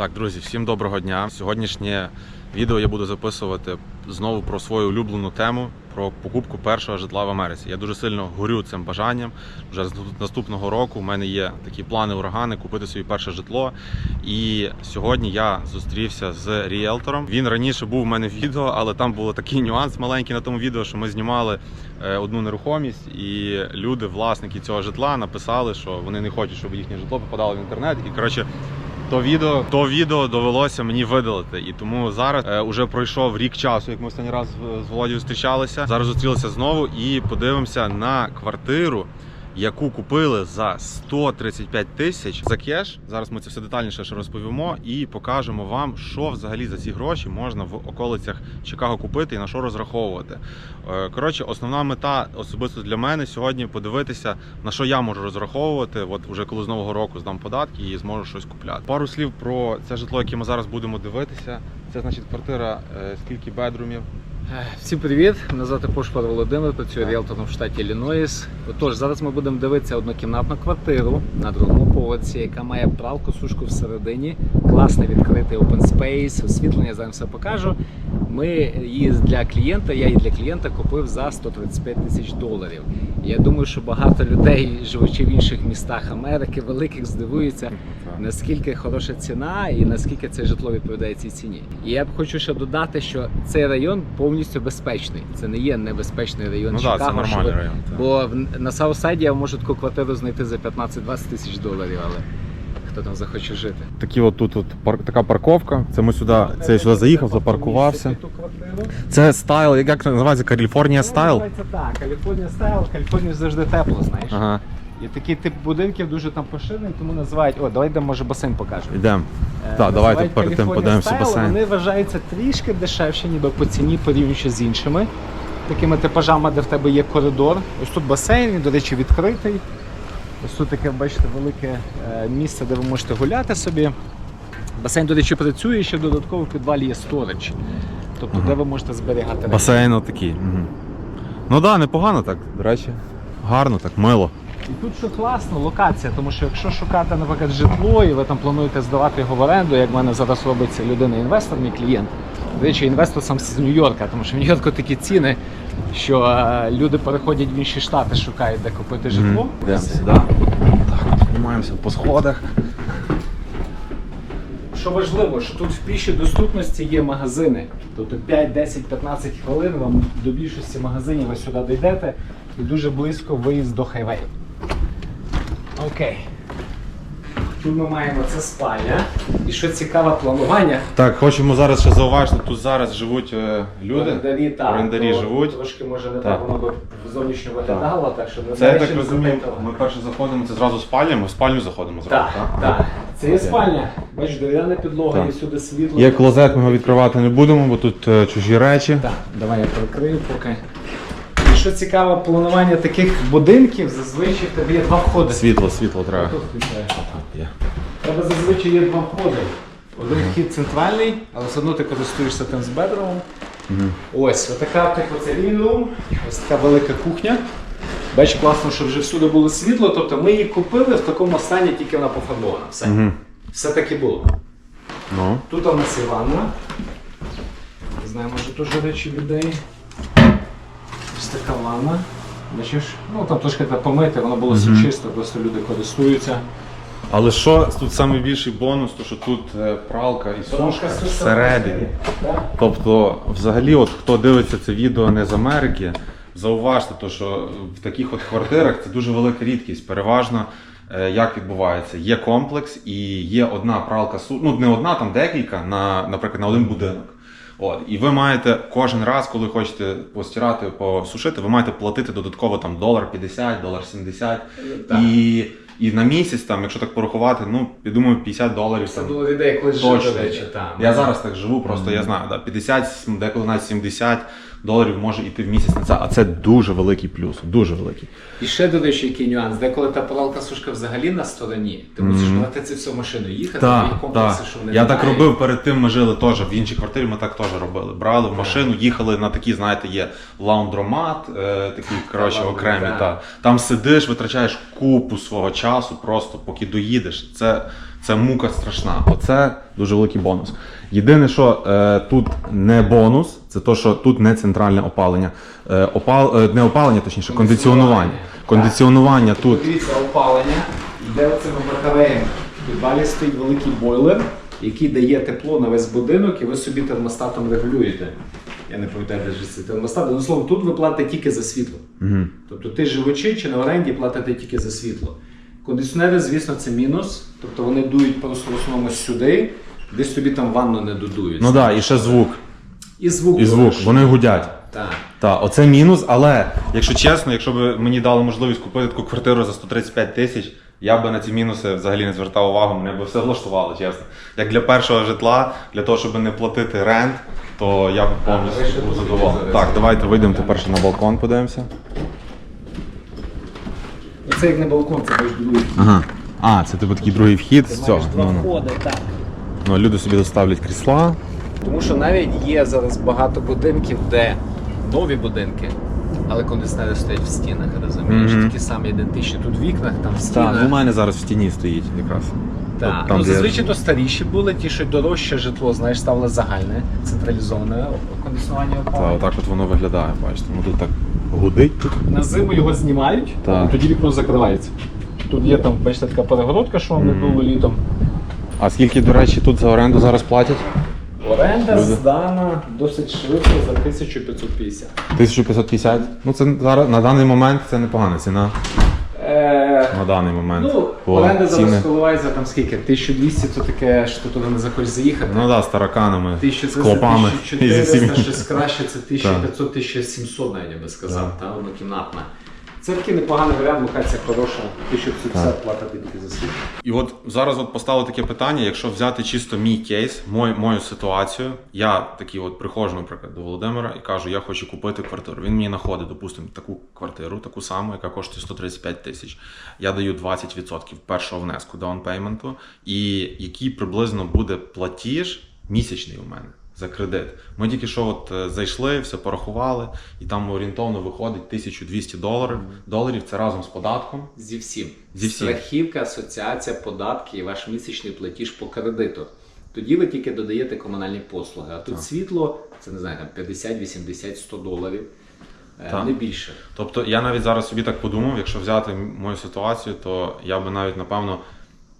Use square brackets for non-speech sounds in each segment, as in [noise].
Так, друзі, всім доброго дня. Сьогоднішнє відео я буду записувати знову про свою улюблену тему про покупку першого житла в Америці. Я дуже сильно горю цим бажанням. Вже з наступного року у мене є такі плани урагани купити собі перше житло. І сьогодні я зустрівся з ріелтором. Він раніше був у мене в відео, але там був такий нюанс маленький на тому відео, що ми знімали е, одну нерухомість, і люди, власники цього житла, написали, що вони не хочуть, щоб їхнє житло попадало в інтернет. І коротше. То відео, то відео довелося мені видалити. І тому зараз е, уже пройшов рік часу, як ми останній раз з- з Володією зустрічалися. Зараз зустрілися знову і подивимося на квартиру, яку купили за 135 тисяч за кеш. Зараз ми це все детальніше ще розповімо і покажемо вам, що взагалі за ці гроші можна в околицях Чикаго купити і на що розраховувати. Е, Коротше, основна мета особисто для мене сьогодні подивитися, на що я можу розраховувати. От уже коли з нового року здам податки і зможу щось купляти. Пару слів про це житло, яке ми зараз будемо дивитися. Це значить квартира, е, скільки бедрумів. Всім привіт! Мене звати Пошпар Володимир, працюю ріелтором в штаті Іллінойс. Отож, зараз ми будемо дивитися однокімнатну квартиру на другому поверсі, яка має пралку, сушку всередині, класний відкритий open space, освітлення, зараз все покажу. Ми її для клієнта, я її для клієнта купив за 135 тисяч доларів. Я думаю, що багато людей, живучи в інших містах Америки, великих, здивуються, наскільки хороша ціна і наскільки це житло відповідає цій ціні. І я б хочу ще додати, що цей район повністю безпечний. Це не є небезпечний район Ну Чикаго. так, це нормальний ви- район. так. Бо на Саусайді я можу таку квартиру знайти за 15-20 тисяч доларів, але хто там захоче жити. Такі от тут от пар- така парковка. Це ми сюди, це я сюди заїхав, запаркувався. Це стайл, як називається Каліфорнія стайл. Називається так, Каліфорнія стайл, Каліфорнія завжди тепло, знаєш. Ага, І такий тип будинків дуже там поширений, тому називають. О, давай де може басейн покажемо. йдемо. Е, Так, давайте називають перед тим California подивимося Style, басейн. Вони вважаються трішки дешевші, ніби по ціні порівнюючи з іншими такими типажами, де в тебе є коридор. Ось тут басейн, він, до речі, відкритий. Ось тут таке, бачите, велике е, місце, де ви можете гуляти собі. Басейн, до речі, працює, ще додатково в підвалі є сторич. Тобто, де ви можете зберігати речі. Басейн отакий. Угу. Ну так, да, непогано так, до речі. Гарно, так, мило. І тут що класно, локація, тому що якщо шукати, наприклад, житло, і ви там плануєте здавати його в оренду, як в мене зараз робиться людина-інвестор, мій клієнт. До речі, інвестор сам з Нью-Йорка, тому що в Нью-Йорку такі ціни, що е, люди переходять в інші штати, шукають, де купити житло. Йдемо сюди. Так, піднімаємося по сходах. Що важливо, що тут в пішій доступності є магазини. Тобто 5, 10, 15 хвилин вам до більшості магазинів ви сюди дійдете і дуже близько виїзд до хайвею. Окей. Тут ми маємо це спальня. І що цікаве планування. Так, хочемо зараз ще зауважити, тут зараз живуть е, люди. Орендарі, так, Орендарі то живуть. Трошки може не Так. так, воно би зовнішньо виглядало, так що не Це я так розумію, ми перше заходимо, це зразу спальня, ми в спальню заходимо зразу, Так, так? Це є спальня. Бачиш, дерев'яна підлога, Так. є сюди світло. Є клозет, ми його відкривати не будемо, бо тут е, чужі речі. Так, давай я прикрию поки. І що цікаве, планування таких будинків зазвичай в тебе є два входи. Світло, світло треба. Тут включаєш. Є. В Тебе зазвичай є два входи. Один вхід центральний, але все одно ти користуєшся тим з бедрумом. Ось, отака типу це рум, ось така велика кухня. Бачиш, класно, що вже всюди було світло, тобто ми її купили в такому стані, тільки вона пофарбована. Все. Угу. Все так і було. Ну. Тут у нас є ванна. Не знаю, може теж речі людей. Ось така ванна. Бачиш? Ну там трошки треба помити, воно було все чисто, просто люди користуються. Але що тут найбільший бонус, то що тут е, пралка і сушка всередині. Так. Тобто, взагалі, от хто дивиться це відео не з Америки, зауважте, то, що в таких от квартирах це дуже велика рідкість. Переважно е, як відбувається, є комплекс і є одна пралка су... ну не одна, там декілька, на, наприклад, на один будинок. От, і ви маєте кожен раз, коли хочете постирати, посушити, ви маєте платити додатково там долар 50, долар 70. Так. І, і на місяць, там, якщо так порахувати, ну, я думаю, 50 доларів. Це там, було людей, коли Точно. до речі, там. Я зараз так живу, просто я знаю, да, 50, деколи навіть 70 доларів може йти в місяць на це, а це дуже великий плюс, дуже великий. І ще до речі, який нюанс, деколи та пралка сушка взагалі на стороні, ти мусиш брати це все машину їхати, Так, і комплекси, так. що вони Я так робив перед тим. Ми жили теж в іншій квартирі. Ми так теж робили. Брали в машину, їхали на такі, знаєте, є лаундромат, е, такі коротше окремі. Та. Там сидиш, витрачаєш купу свого часу, просто поки доїдеш. Це Це мука страшна. Оце дуже великий бонус. Єдине, що е, тут не бонус, це то, що тут не центральне опалення. Е, опал, е, не опалення, точніше, кондиціонування. Кондиціонування тут. Дивіться, опалення йде оцими батареями. В підвалі стоїть великий бойлер, який дає тепло на весь будинок, і ви собі термостатом регулюєте. Я не пам'ятаю, де ж цей термостат. Ну, словом, тут ви платите тільки за світло. Угу. Тобто ти живучи чи на оренді платите тільки за світло. Кондиціонери, звісно, це мінус. Тобто вони дують просто в основному сюди, десь тобі там ванну не додують. Ну так, і ще звук. І звук. І звук. Вони гудять. Так. Так, оце мінус, але якщо чесно, якщо б мені дали можливість купити таку квартиру за 135 тисяч, я б на ці мінуси взагалі не звертав увагу, мене б все влаштувало, чесно. Як для першого житла, для того, щоб не платити рент, то я б повністю був задоволений. Так, давайте вийдемо тепер ще на балкон, подивимося. Це як не балкон, це більш другий. Ага. А, це типу такий другий вхід з Ти цього. маєш два Ну, ну. входи, так. ну, люди собі доставлять крісла. Тому що навіть є зараз багато будинків, де нові будинки, але кондиціонери стоять в стінах, розумієш? Мгм. Такі самі ідентичні. Тут в вікнах, там в Так, стінах. ну, у мене зараз в стіні стоїть якраз. Так, От там, ну, де- зазвичай то старіші були, ті, що дорожче житло, знаєш, ставили загальне, централізоване кондиціонування Та, опалення. отак от воно виглядає, бачите. Ну тут так гудить. На зиму його знімають, Так. тоді вікно закривається. Тут є там, бачите, така перегородка, що вам не було літом. А скільки, до речі, тут за оренду зараз платять? Оренда Люди. здана досить швидко за 1550. 1550. Ну це зараз на даний момент це непогана ціна. Е, На даний момент. Ну, оренда зараз коливається там скільки? 1200 це таке, що ти туди не захочеш заїхати. Ну так, да, з тараканами, з 1300, клопами 1400, всім. щось краще, це 1500-1700 навіть я би сказав, та, однокімнатна. Це такий непоганий варіант, локація хороша, 1550 платити тільки за світ. І от зараз от поставили таке питання: якщо взяти чисто мій кейс, мою, мою ситуацію, я такий от приходжу, наприклад, до Володимира і кажу, я хочу купити квартиру. Він мені знаходить, допустимо, таку квартиру, таку саму, яка коштує 135 тисяч. Я даю 20% першого внеску даунпейменту, і який приблизно буде платіж місячний у мене. За кредит. Ми тільки що от е, зайшли, все порахували, і там орієнтовно виходить 1200 доларів. Доларів це разом з податком. Зі всім. Зі всім. Страхівка, асоціація, податки і ваш місячний платіж по кредиту. Тоді ви тільки додаєте комунальні послуги. А тут Так. світло, це не знаю, там 50, 80, 100 доларів. Е, Так. Не більше. Тобто я навіть зараз собі так подумав, якщо взяти мою ситуацію, то я би навіть напевно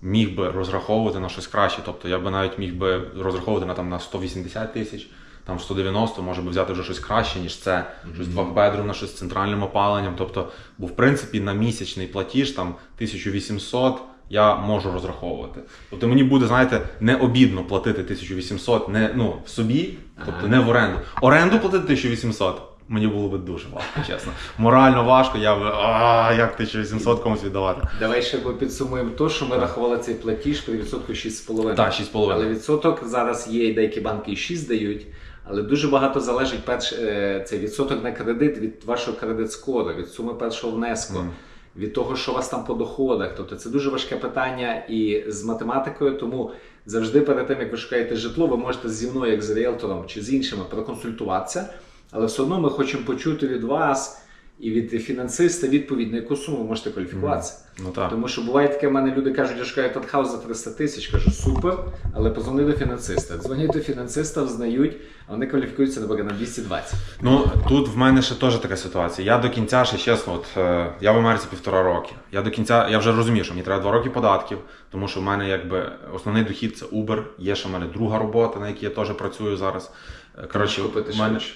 міг би розраховувати на щось краще. Тобто я би навіть міг би розраховувати на там на 180 тисяч, там 190, може би взяти вже щось краще, ніж це, щось двохбедрум на щось з центральним опаленням. Тобто, бо в принципі на місячний платіж там 1800 я можу розраховувати. Тобто мені буде, знаєте, не обідно платити 1800 не ну в собі, тобто не в оренду. Оренду платити 1800 мені було би дуже важко, чесно. Морально важко, я би а як 1800 комусь віддавати. Давай ще підсумуємо то, що ми рахували цей платіж при відсотку 6,5. Так, 6,5. Але відсоток зараз є, і деякі банки і 6 дають. Але дуже багато залежить перш, е, цей відсоток на кредит від вашого кредит скору, від суми першого внеску, Мгм. від того, що у вас там по доходах. Тобто це дуже важке питання і з математикою. Тому завжди перед тим, як ви шукаєте житло, ви можете зі мною, як з ріелтором чи з іншими, проконсультуватися. Але все одно ми хочемо почути від вас і від фінансиста відповідь, на яку суму ви можете кваліфікуватися. Ну так. Тому що буває таке, в мене люди кажуть, я шукаю татхаус за 300 тисяч. Кажу, супер, але позвони до фінансиста. Дзвонять до фінансиста, взнають, а вони кваліфікуються, наприклад, на 220. Ну тут в мене ще теж така ситуація. Я до кінця ще чесно, от е, я в Америці півтора роки. Я до кінця, я вже розумію, що мені треба два роки податків, тому що в мене якби основний дохід це Uber. Є ще в мене друга робота, на якій я теж працюю зараз. Е, Коротше, купити в мене... швидше.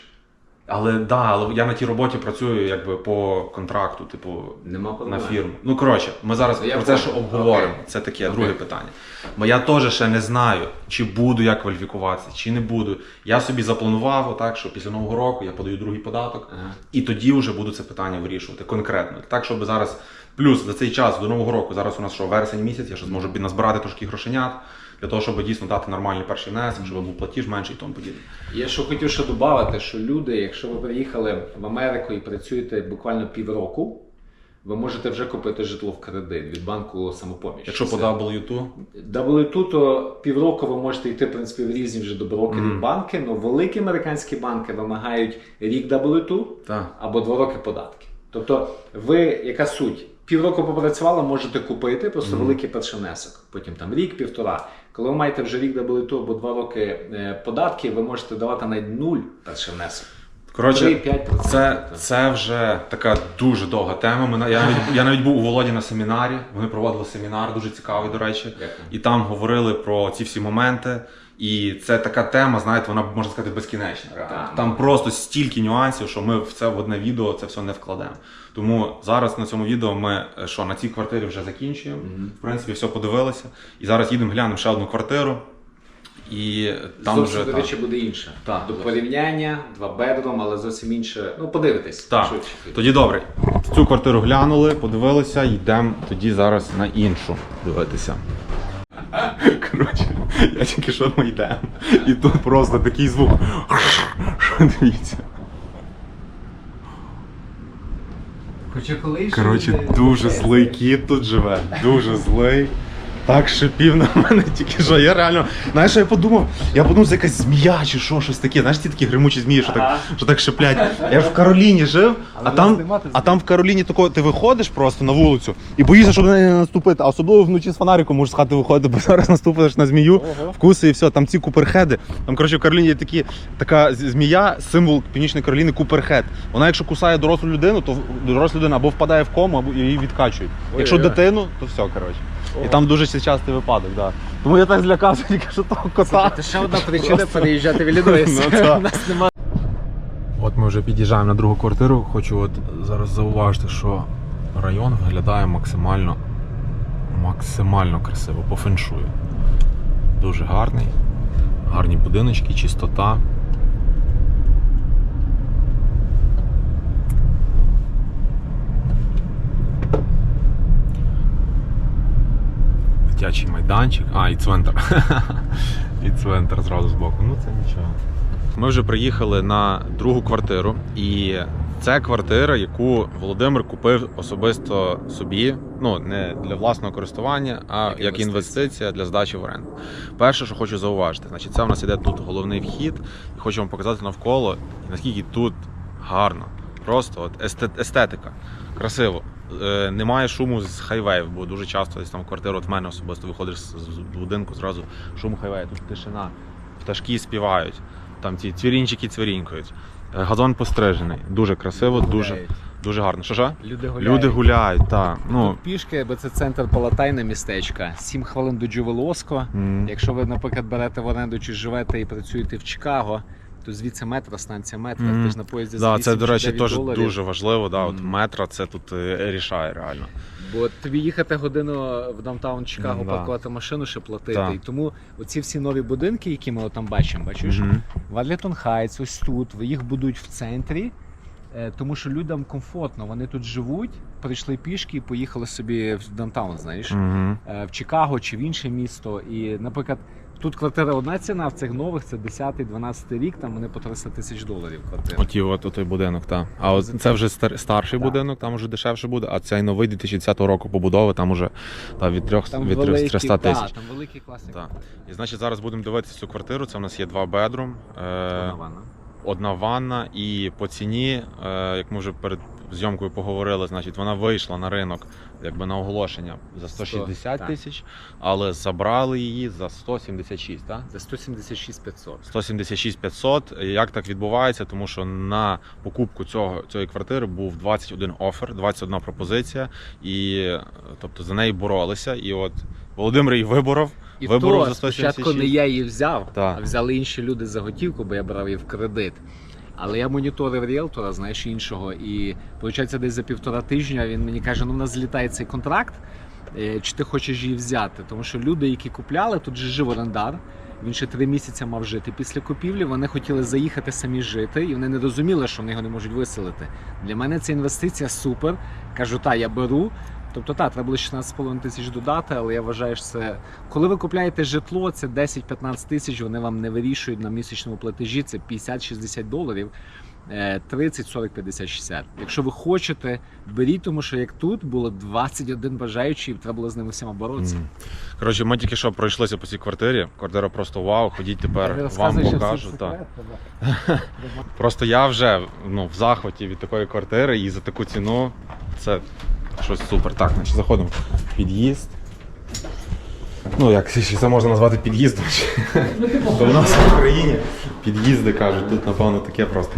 Але да, але я на тій роботі працюю якби по контракту, типу, Нема на фірму. Ну коротше, ми зараз Ну, я про це що обговоримо. Окей. Це таке Окей. друге питання. Бо я теж ще не знаю, чи буду я кваліфікуватися, чи не буду. Я собі запланував отак, що після нового року я подаю другий податок, Ага. і тоді вже буду це питання вирішувати конкретно. Так, щоб зараз. Плюс за цей час до нового року, зараз у нас що вересень місяць, я ще зможу назбирати трошки грошенят для того, щоб дійсно дати нормальний перший внесок, щоб був платіж менший і тому подібне. Я що хотів ще додати, що люди, якщо ви приїхали в Америку і працюєте буквально півроку, ви можете вже купити житло в кредит від банку самопоміч. Якщо по Це- W2, W2, то півроку ви можете йти в принципі в різні вже до брокерів Мгм. банки, але великі американські банки вимагають рік W2 так. або два роки податки. Тобто, ви яка суть? Півроку попрацювали, можете купити, просто Мгм. великий перший внесок. Потім там рік, півтора. Коли ви маєте вже рік дебіліту або два роки е, податки, ви можете давати навіть нуль перший внесок. Коротше, 3-5%. це, це вже така дуже довга тема. Ми Я навіть, я навіть був у Володі на семінарі. Вони проводили семінар, дуже цікавий, до речі. І там говорили про ці всі моменти. І це така тема, знаєте, вона можна сказати безкінечна. Там просто стільки нюансів, що ми в це в одне відео це все не вкладемо. Тому зараз на цьому відео ми е, що на цій квартирі вже закінчуємо. Мгм. В принципі, все подивилися. І зараз їдемо глянемо ще одну квартиру. І там зовсім, вже до речі, буде інше. Так, До порівняння, два бедром, але зовсім інше. Ну, подивитесь. Так. швидше. Тоді добре. Цю квартиру глянули, подивилися, йдемо тоді зараз на іншу дивитися. [laughs] Коротше, я тільки що ми йдемо. І тут просто такий звук. [laughs] Дивіться. Хоча коли Коротше, дуже злий кіт тут живе. Дуже злий. Так шипів на мене тільки що. Я реально. Знаєш, що я подумав? Я подумав, це якась змія чи що, щось таке. Знаєш, ті такі гримучі змії, що так, що так шиплять. Я ж в Кароліні жив, а там, а там в Кароліні тако, ти виходиш просто на вулицю і боїшся, щоб на неї не наступити. А особливо вночі з фонариком можеш з хати виходити, бо [laughs] зараз наступиш на змію, вкуси і все. Там ці куперхеди. Там, коротше, в Кароліні є такі, така змія, символ Північної Кароліни куперхед. Вона, якщо кусає дорослу людину, то доросла людина або впадає в кому, або її відкачують. Якщо дитину, то все, коротше. І там дуже частий випадок, да. Тому я так злякався, тільки що того кота. Це ще одна причина переїжджати в Іллінойс. [laughs] Ну, У нас немає. От ми вже під'їжджаємо на другу квартиру. Хочу от зараз зауважити, що район виглядає максимально максимально красиво, по феншую. Дуже гарний, гарні будиночки, чистота. Дитячий майданчик. А, і цвинтар. [laughs] І цвинтар зразу збоку. Ну це нічого. Ми вже приїхали на другу квартиру, і це квартира, яку Володимир купив особисто собі. Ну не для власного користування, а Як як, інвестиція. для здачі в оренду. Перше, що хочу зауважити, значить, це в нас іде тут головний вхід, і хочу вам показати навколо, наскільки тут гарно. Просто от естет- естетика, красиво. Е, немає шуму з хайвеїв, бо дуже часто десь там в квартиру от мене особисто виходиш з, з будинку, зразу шум хайвею, тут тишина, пташки співають, там ці цвірінчики цвірінькають. Е, Газон пострижений, дуже красиво, дуже, дуже гарно. Що ж? Люди гуляють. Люди гуляють, так. Ну, пішки, бо це центр Палатайне містечка. Сім хвилин до Джувелоско. м, Якщо ви, наприклад, берете в оренду чи живете і працюєте в Чикаго, то звідси метро, станція метро, Мгм. ти ж на поїзді за да, 8 це, до речі, теж дуже важливо. Да, от Мгм. метро це тут е, рішає реально. Бо тобі їхати годину в даунтаун Чикаго, да. паркувати машину, ще платити. Так. І тому оці всі нові будинки, які ми там бачимо, бачиш, Мгм. в Адлітон Хайтс, ось тут, їх будують в центрі. е, Тому що людям комфортно, вони тут живуть, прийшли пішки і поїхали собі в даунтаун, знаєш, Мгм. е, в Чикаго чи в інше місто. І, наприклад, тут квартира одна ціна, в цих нових це 10-12 рік, там вони по 300 тисяч доларів квартира. і от той будинок, так. А от це вже стар, старший Так. будинок, там вже дешевше буде, а цей новий 2010 року побудови, там уже та, від 300 Там від великі, 300 та, тисяч. там великий класний Так. І значить зараз будемо дивитися цю квартиру. Це в нас є два бедрум, е, Одна ванна. Одна ванна, і по ціні, е, як ми вже перед зйомкою поговорили, значить вона вийшла на ринок якби на оголошення за 160 тисяч, але забрали її за 176, так? За 176 500. 176 500. Як так відбувається? Тому що на покупку цього цієї квартири був 21 офер, 21 пропозиція, і е, тобто за неї боролися. І от Володимир її виборов. І Виборов то за спочатку не я її взяв, Так. а взяли інші люди за готівку, бо я брав її в кредит. Але я моніторив ріелтора, знаєш, іншого. І виходить, десь за півтора тижня він мені каже: ну в нас злітає цей контракт, е, чи ти хочеш її взяти? Тому що люди, які купляли, тут же жив орендар. Він ще три місяці мав жити після купівлі. Вони хотіли заїхати самі жити, і вони не розуміли, що вони його не можуть виселити. Для мене це інвестиція супер. Кажу, та я беру. Тобто, так, треба було 16,5 тисяч додати, але я вважаю, що це коли ви купляєте житло, це 10-15 тисяч, вони вам не вирішують на місячному платежі, це 50-60 доларів. е, 30, 40, 50, 60. Якщо ви хочете, беріть, тому що як тут було 21 бажаючий, треба було з ними всіма боротися. Мгм. Коротше, ми тільки що пройшлися по цій квартирі. Квартира просто вау. Ходіть тепер вам покажу. секрети, [laughs] Просто я вже ну, в захваті від такої квартири і за таку ціну це Щось супер. Так, значить заходимо в під'їзд. Ну, як ще це можна назвати під'їздом? То в нас в Україні під'їзди кажуть, тут напевно таке просто.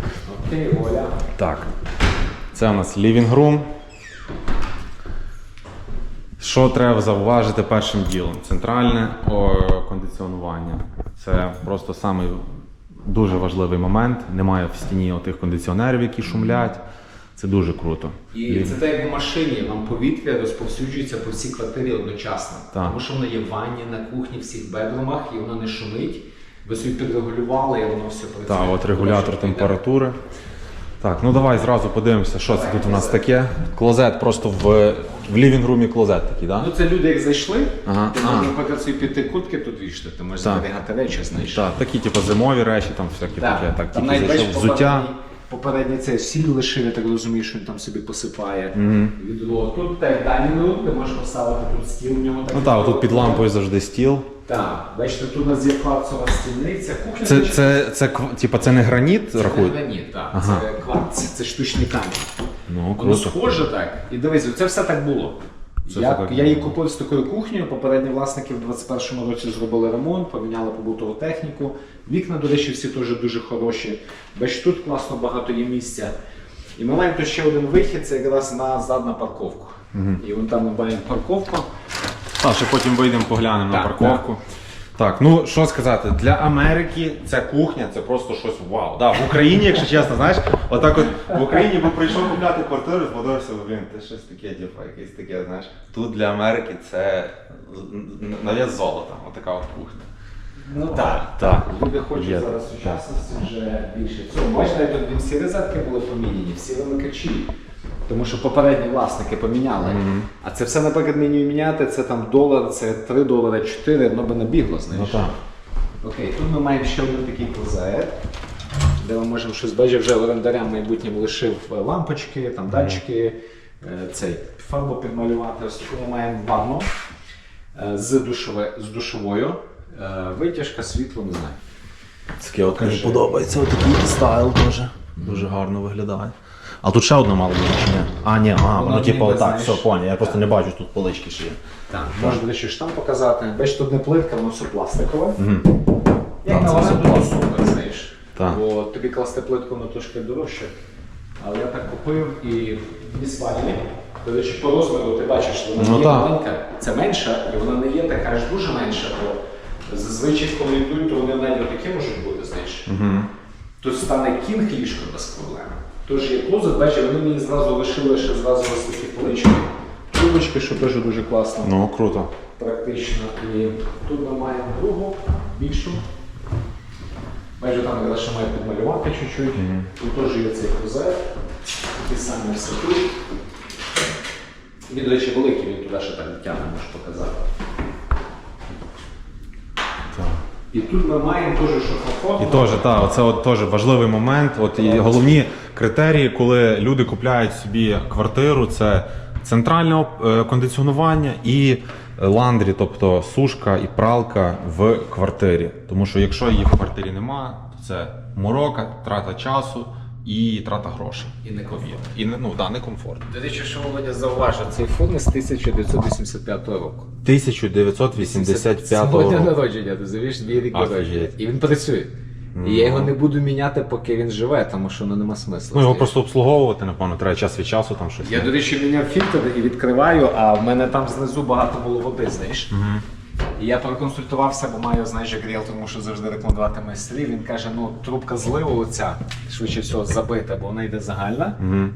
Так. Це у нас living room. Що треба зауважити першим ділом? Центральне кондиціонування. Це просто самий дуже важливий момент. Немає в стіні отих кондиціонерів, які шумлять. Це дуже круто. І це так як в машині, вам повітря розповсюджується по всій квартирі одночасно. Так. Тому що воно є в ванні, на кухні, всіх бедрумах, і воно не шумить. Ви собі підрегулювали, і воно все працює. Так, от регулятор температури. Так, ну давай зразу подивимося, що це тут у нас таке. Клозет просто в, в лівінг-румі клозет такий, так? Ну це люди як зайшли, Ага. ти можеш, наприклад, собі піти куртки тут вішати, ти можеш зберігати речі, знаєш. Так, такі, типу, зимові речі, там всякі Так, таке. Так, там тільки зайшов взуття. попередній- Попередній цей сіль лишив, я так розумію, що він там собі посипає. Мгм. Відро. Тут так дайнінг, ти можеш поставити тут стіл в нього. Ну так, тут під лампою завжди стіл. Так, бачите, тут у нас є кварцова стільниця, кухня. Це, це, це, це, кв- типу, це не граніт рахують? Ні, так, Ага. це кварц, це штучний камінь. Ну, Воно круто. схоже так. І дивись, це все так було. Це я, так я її купив з такою кухнею. Попередні власники в 21-му році зробили ремонт, поміняли побутову техніку. Вікна, до речі, всі теж дуже хороші. Бач, тут класно багато є місця. І ми маємо тут ще один вихід, це якраз на задну парковку. І вон там ми маємо парковку. Так, ще потім вийдемо, поглянемо на Так, парковку. Так, ну що сказати, для Америки ця кухня це просто щось вау. Да, в Україні, якщо чесно, знаєш, отак от в Україні би прийшов купляти квартиру, подивився, блін, це щось таке, типу, якесь таке, знаєш. Тут для Америки це навіс золота, отака от кухня. Ну так. Так. Люди хочуть Є. зараз сучасності вже більше цього. Бачите, тут всі розетки були поміняні, всі вимикачі. Тому що попередні власники поміняли. А це все, наприклад, мені міняти, це там долар, це 3 долари, 4, воно би набігло, знаєш. Ну так. Окей, тут ми маємо ще один такий клозет, де ми можемо щось бачити, вже орендарям майбутнім лишив е, лампочки, там датчики, е, цей фарбу підмалювати. Ось таку ми маємо ванну е, з, душове, з душовою. Витяжка, світло, не знаю. Таке от мені подобається, отакий стайл теж. Дуже гарно виглядає. А тут ще одна мало чи ні? А, ні, ага, Воно воно типу ніби, отак, знаєш, все, поняв. Я просто не бачу, тут полички ще є. Так, можна, до речі, штам показати. Бачиш, тут не плитка, воно все пластикове. Мгм. Як Так, на це все пластик. супер, знаєш. Так. Бо тобі класти плитку, воно трошки дорожче. Але я так купив і дві спальні. До речі, по розміру ти бачиш, вона Ну є так. маленька, це менша, і вона не є така аж дуже менша. Бо зазвичай, коли йдуть, то вони навіть такі можуть бути, знаєш. Мгм. Тут стане кінг ліжко без проблем. Тож є клозет, бачиш, вони мені зразу лишили ще зразу ось такі полички. Трубочки, що теж дуже класно Ну, круто. практично. І тут ми маємо другу, більшу. Майже там якраз ще має підмалювати чуть-чуть. Тут теж є цей клозет. Такі самі все тут. Він, до речі, великий, він туди ще так тягне, можу показати. І тут ми маємо теж, що І теж, так, оце от теж важливий момент. От і головні критерії, коли люди купляють собі квартиру, це центральне е, кондиціонування і ландрі, тобто сушка і пралка в квартирі. Тому що якщо її в квартирі нема, то це морока, трата часу і трата грошей. І не комфортно. І не ну да, не комфортно. До речі, що Володя зауважив, цей фурнес з 1985 року. 1985 Сьогодні року. народження, ти розумієш, мій рік народження. І він працює. І я його не буду міняти, поки він живе, тому що ну, нема смислу. Ну його просто обслуговувати, напевно, треба час від часу там щось. Я, до речі, міняв фільтр і відкриваю, а в мене там знизу багато було води, знаєш. І я проконсультувався, бо маю, знаєш, як ріелтор мушу завжди рекомендувати майстрів. Він каже, ну трубка зливу оця, швидше всього, забита, бо вона йде загальна.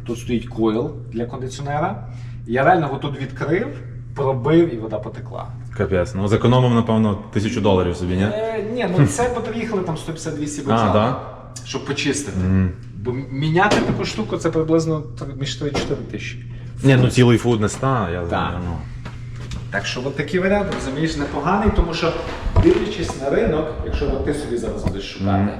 Тут стоїть койл для кондиціонера. Я реально його тут відкрив, пробив і вода потекла. Капець. Ну зекономив, напевно, тисячу доларів собі, ні? Е, ні, ну це поїхали там 150-200 баксів, А, да? щоб почистити. Бо міняти таку штуку це приблизно між 3-4 тисячі. Ні, ну цілий фуд не ста, я знаю. Ну. Так що от такий варіант, розумієш, непоганий, тому що дивлячись на ринок, якщо от ти собі зараз будеш шукати,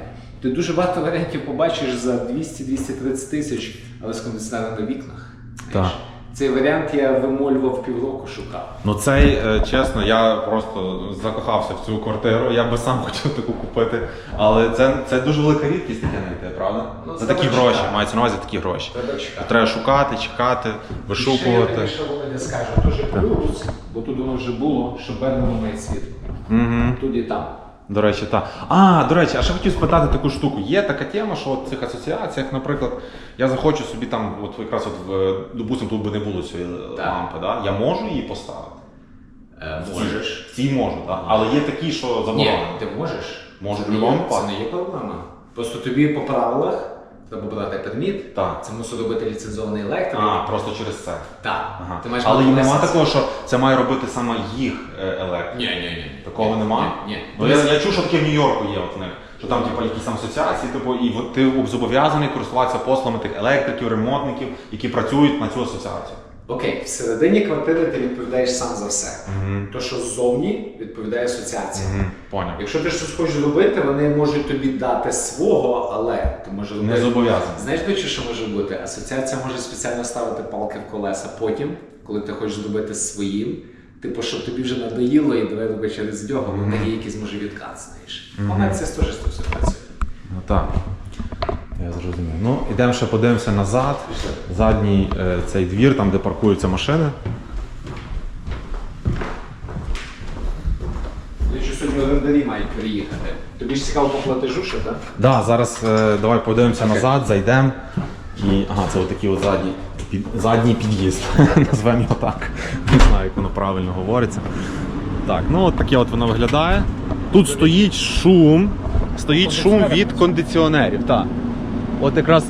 ти дуже багато варіантів побачиш за 200-230 тисяч, але з кондиціонером на вікнах. знаєш. Так. Цей варіант я вимолював півроку, шукав. Ну цей, е, чесно, я просто закохався в цю квартиру. Я би сам [laughs] хотів таку купити. Але це, це дуже велика рідкість таке знайти, правда? Ну, За це такі гроші, мається на увазі такі гроші. Треба чекати. Треба шукати, чекати, Ще вишукувати. я ще Володя скаже, дуже плюс, бо тут воно вже було, що Бернемо має світло. Угу. Тут і там. До речі, так. А, до речі, а ще хотів спитати таку штуку. Є така тема, що от в цих асоціаціях, наприклад, я захочу собі там, от якраз от в допустимо, тут би не було цієї Так. лампи, да? я можу її поставити? Е, В цій- В цій можу, так. Але є такі, що Ні, заборонені. ти можеш. Можу Це в не є- будь-якому Це не є проблема. Просто тобі по правилах треба брати перміт. Так. Це мусить робити ліцензований електрик. А, просто через це. Так. Ага. Ти маєш Але мати нема такого, що це має робити саме їх е, електрик. Ні, ні, ні. Такого Ні, нема? Ні. ні. Бо я, я чув, що таке в Нью-Йорку є от в них. Що там типу, якісь там асоціації, типу, і ти зобов'язаний користуватися послами тих електриків, ремонтників, які працюють на цю асоціацію. Окей, всередині квартири ти відповідаєш сам за все. Угу. То, що ззовні відповідає асоціація. Угу. Поняв. Якщо ти щось хочеш робити, вони можуть тобі дати свого, але ти можеш робити. Не зобов'язаний. Знаєш, до чого що може бути? Асоціація може спеціально ставити палки в колеса потім, коли ти хочеш зробити своїм. Типу, щоб тобі вже надоїло і давай роби через нього, бо в є якийсь може відкат, знаєш. Мгм. Комерція теж з цим все працює. Ну так. Я зрозумів. Ну, ідемо ще подивимося назад. Задній е, цей двір, там де паркуються машини. Якщо сьогодні орендарі мають приїхати. Тобі ж цікаво по платежу, що так? Да, зараз е, давай подивимося назад, зайдемо. І, ага, це отакий от задній, під, задній під'їзд. [laughs] Назвемо його так. Не знаю, як воно правильно говориться. Так, ну от таке от воно виглядає. Тут стоїть шум. Стоїть шум від кондиціонерів. Так. От якраз.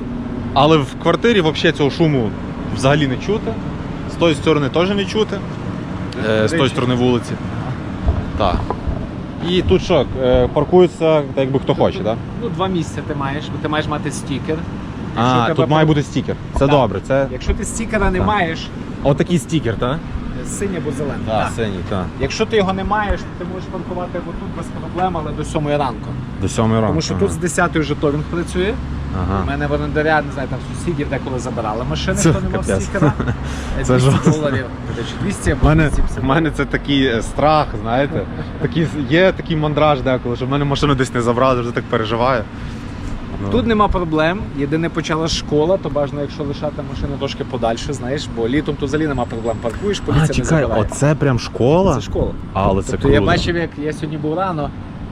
Але в квартирі взагалі цього шуму взагалі не чути. З тої сторони теж не чути. Е, з тої сторони вулиці. Так. І тут що, е, паркуються, так якби хто хоче, так? Ну, два місця ти маєш, бо ти маєш мати стікер. Якщо А, тебе тут має пар- бути стікер. Це Так. добре. Це Якщо ти стікера не Так. маєш, отакий стікер, так? синій або зелений. Так, синій, так. Якщо ти його не маєш, то ти можеш паркувати отут без проблем, але до 7 ранку. До сьомої ранку. Тому що тут з 10 вже торінг працює. У Ага. мене в орендаря, не знаю, там сусідів деколи забирали машини, Це хто не мав стікера. [laughs] Е, Це доларів. 200 У або мене, 250. у мене це такий е, страх, знаєте. Такий, є такий мандраж деколи, що в мене машину десь не забрали, завжди так переживаю. Ну. Тут нема проблем. Єдине почала школа, то бажано, якщо лишати машину трошки подальше, знаєш, бо літом то взагалі нема проблем. Паркуєш, поліція а, не забирає. оце прям школа? Це школа. Але це тобто круто. я бачив, як я сьогодні був рано,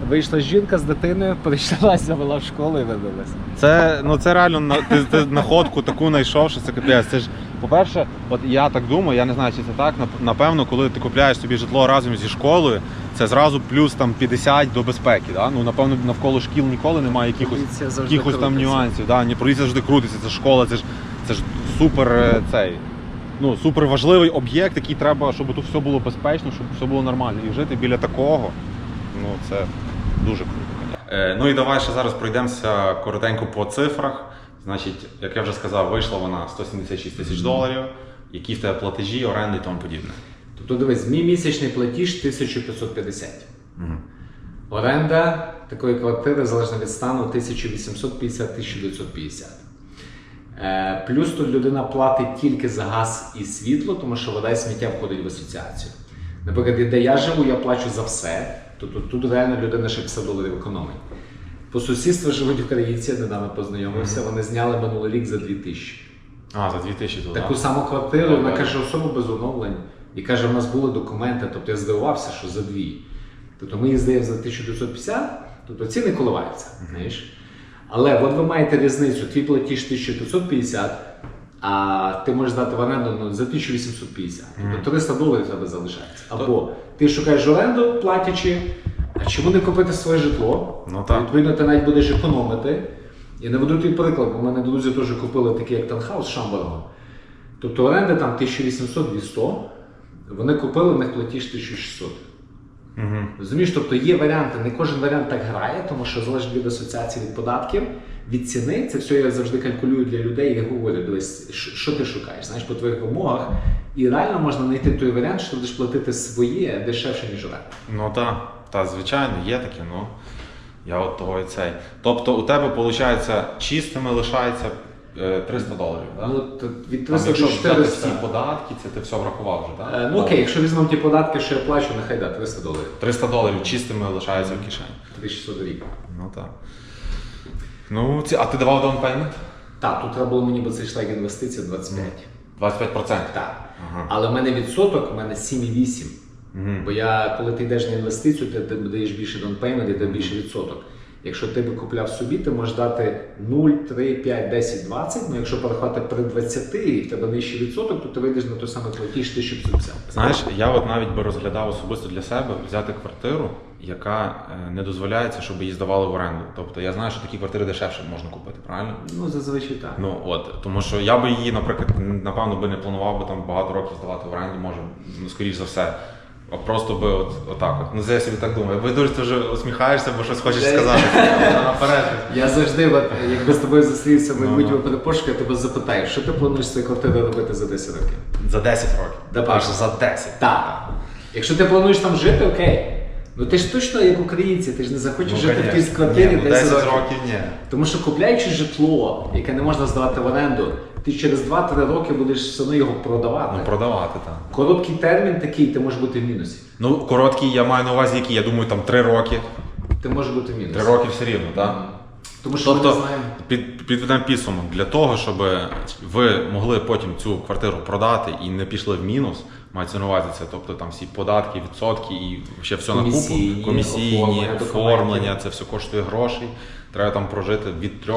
вийшла жінка з дитиною, [laughs] прийшлася, завела в школу і вибилася. Це, ну, це реально на, ти, ти находку таку знайшов, що це капець. Це ж, по-перше, от я так думаю, я не знаю, чи це так. нап- Напевно, коли ти купляєш собі житло разом зі школою, це зразу плюс там 50 до безпеки. Да? Ну, напевно, навколо шкіл ніколи немає якихось, Поліція завжди якихось там крутиться. нюансів. Да? Ні, поліція завжди крутиться, це школа, це ж, це ж супер е, цей. Ну, супер важливий об'єкт, який треба, щоб тут все було безпечно, щоб все було нормально. І жити біля такого, ну це дуже круто. Е, ну і давай ще зараз пройдемося коротенько по цифрах. Значить, як я вже сказав, вийшла вона 176 тисяч доларів, які в тебе платежі, оренди і тому подібне. Тобто дивись, мій місячний платіж 1550. Угу. Оренда такої квартири залежно від стану 1850-1950. Е, плюс тут людина платить тільки за газ і світло, тому що вода і сміття входить в асоціацію. Наприклад, де я живу, я плачу за все. Тобто тут реально людина ще 50 доларів економить. По сусідству живуть українці, я недавно познайомився, вони зняли минулий рік за 2000. А, за 2000 туди. Таку саму квартиру, вона каже, особо без оновлень. І каже, в нас були документи, тобто я здивувався, що за дві. Тобто ми її здаємо за 1950, тобто ціни коливаються. Знаєш? Але от ви маєте різницю, твій платіж 1550, а ти можеш здати в оренду ну, за 1850. Тобто 300 доларів тебе залишається. Або ти шукаєш оренду, платячи, а чому не купити своє житло? Ну так. Відповідно, ти навіть будеш економити. І наведу твій приклад, бо в мене друзі теж купили такий як Танхаус з Тобто оренди там 1800-200, вони купили, в них платіж 1600. Угу. Розумієш, тобто є варіанти, не кожен варіант так грає, тому що залежить від асоціації від податків, від ціни. Це все я завжди калькулюю для людей і говорю, дивись, що ти шукаєш, знаєш, по твоїх вимогах. І реально можна знайти той варіант, що ти будеш платити своє дешевше, ніж оренда. Ну так, та, звичайно, є таке, ну. Я от того і цей. Тобто у тебе, виходить, чистими лишається е, 300 доларів. Так? Ну, то від 300 якщо до взяти 400. всі податки, це ти все врахував вже, так? Е, Ну окей, якщо візьмемо ті податки, що я плачу, нехай да, 300 доларів. 300 доларів чистими лишається в кишені. 3600 рік. Ну так. Ну, ці... а ти давав down payment? Так, тут треба було мені, бо це йшла як інвестиція 25. 25%. Так. Ага. Але в мене відсоток, в мене 7,8. Мгм. Бо я, коли ти йдеш на інвестицію, ти, даєш більше донпеймент і даєш більше відсоток. Якщо ти би купляв собі, ти можеш дати 0, 3, 5, 10, 20. Ну якщо порахувати при 20 і в тебе нижчий відсоток, то ти вийдеш на той самий платіж 1550. Знаєш, я от навіть би розглядав особисто для себе взяти квартиру, яка е, не дозволяється, щоб її здавали в оренду. Тобто я знаю, що такі квартири дешевше можна купити, правильно? Ну, зазвичай так. Ну от тому, що я би її, наприклад, напевно би не планував би там багато років здавати в оренду, може, ну скоріш за все. А просто би от отак. От. Ну я собі так думаю. Ви дуже вже усміхаєшся, бо щось хочеш сказати. Наперед. Я завжди, якби з тобою зустрівся в майбутньому Ну, перепошуку, я тебе запитаю, що ти плануєш з цією квартирою робити за 10 років? За 10 років. Да, Аж за 10. Так. Якщо ти плануєш там жити, окей. Ну ти ж точно як українці, ти ж не захочеш Ну, жити в тій квартирі Ні, ну, 10 10 років. років ні. Тому що купляючи житло, яке не можна здавати в оренду, ти через 2-3 роки будеш все одно його продавати. Ну продавати так. Короткий термін такий, ти можеш бути в мінусі. Ну, короткий, я маю на увазі, який, я думаю, там 3 роки. Ти можеш бути в мінусі. 3 роки все рівно, так? Тому що ми Тобто не знаємо. під, підведемо підсумок для того, щоб ви могли потім цю квартиру продати і не пішли в мінус. Мається на увазі це, тобто там всі податки, відсотки і ще все на купу, комісійні, оформлення оформлення, це все коштує грошей. Треба там прожити від 3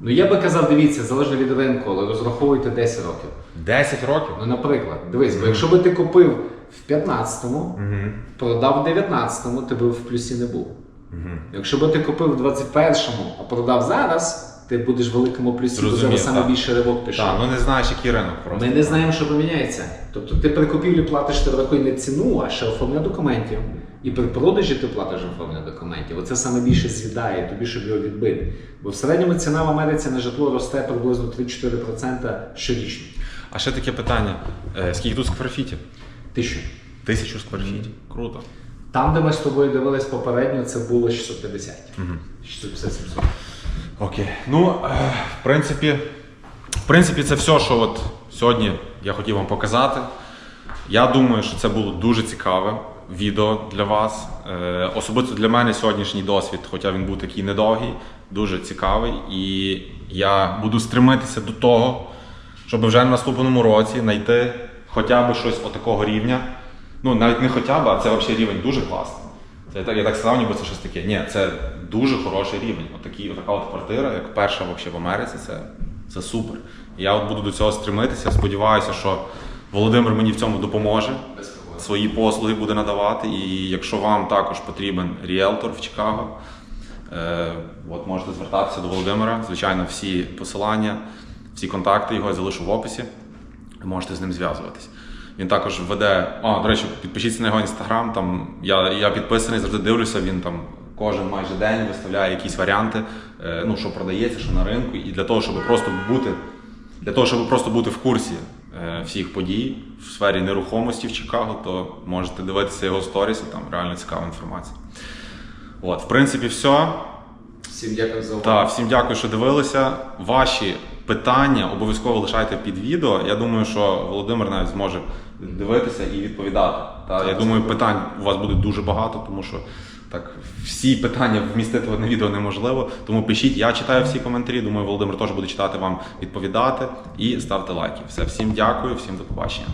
Ну я би казав, дивіться, залежно від ринку, але розраховуйте 10 років. 10 років. Ну, наприклад, дивись, бо якщо би ти купив в 15-му, Угу. продав в 19-му, ти би в плюсі не був. Угу. Якщо би ти купив в 21-му, а продав зараз, ти будеш в великому плюсі, бо зараз саме більше ривок пішов. Так, ну не знаєш, який ринок просто. Ми не знаємо, що поміняється. Тобто ти при купівлі платиш ти врахуй не ціну, а ще оформлення документів. І при продажі ти платиш оформлення документів. Оце саме більше з'їдає тобі, щоб його відбити. Бо в середньому ціна в Америці на житло росте приблизно 3-4% щорічно. А ще таке питання: Е, скільки тут скверфітів? Тисячу. Тисячу скверфітів. Круто. Там, де ми з тобою дивились попередньо, це було 650. Угу. 650-700. Окей. Ну, е, в принципі, в принципі, це все, що от сьогодні я хотів вам показати. Я думаю, що це було дуже цікаве відео для вас. Е, особисто для мене сьогоднішній досвід, хоча він був такий недовгий, дуже цікавий. І я буду стремитися до того, щоб вже на наступному році знайти хоча б щось отакого рівня. Ну, навіть не хоча б, а це взагалі рівень дуже класний. Це я так, я так сказав, ніби це щось таке. Ні, це дуже хороший рівень. Отакі, отака от квартира, як перша вообще в Америці, це, це супер. І я от буду до цього стремитися. Сподіваюся, що Володимир мені в цьому допоможе. Свої послуги буде надавати. І якщо вам також потрібен ріелтор в Чикаго, е, от можете звертатися до Володимира. Звичайно, всі посилання, всі контакти його я залишу в описі. Можете з ним зв'язуватись. Він також веде. А, до речі, підпишіться на його інстаграм. Там я, я підписаний, завжди дивлюся. Він там кожен майже день виставляє якісь варіанти, е, ну що продається, що на ринку. І для того, щоб просто бути, для того, щоб просто бути в курсі е, всіх подій в сфері нерухомості в Чикаго, то можете дивитися його сторіси, там реально цікава інформація. От, в принципі, все. Всім дякую за увагу. Так, всім дякую, що дивилися. Ваші питання обов'язково лишайте під відео. Я думаю, що Володимир навіть зможе дивитися і відповідати. Та я думаю, питань у вас буде дуже багато, тому що так всі питання вмістити в одне відео неможливо. Тому пишіть, я читаю всі коментарі. Думаю, Володимир теж буде читати вам відповідати і ставте лайки. Все, всім дякую, всім до побачення.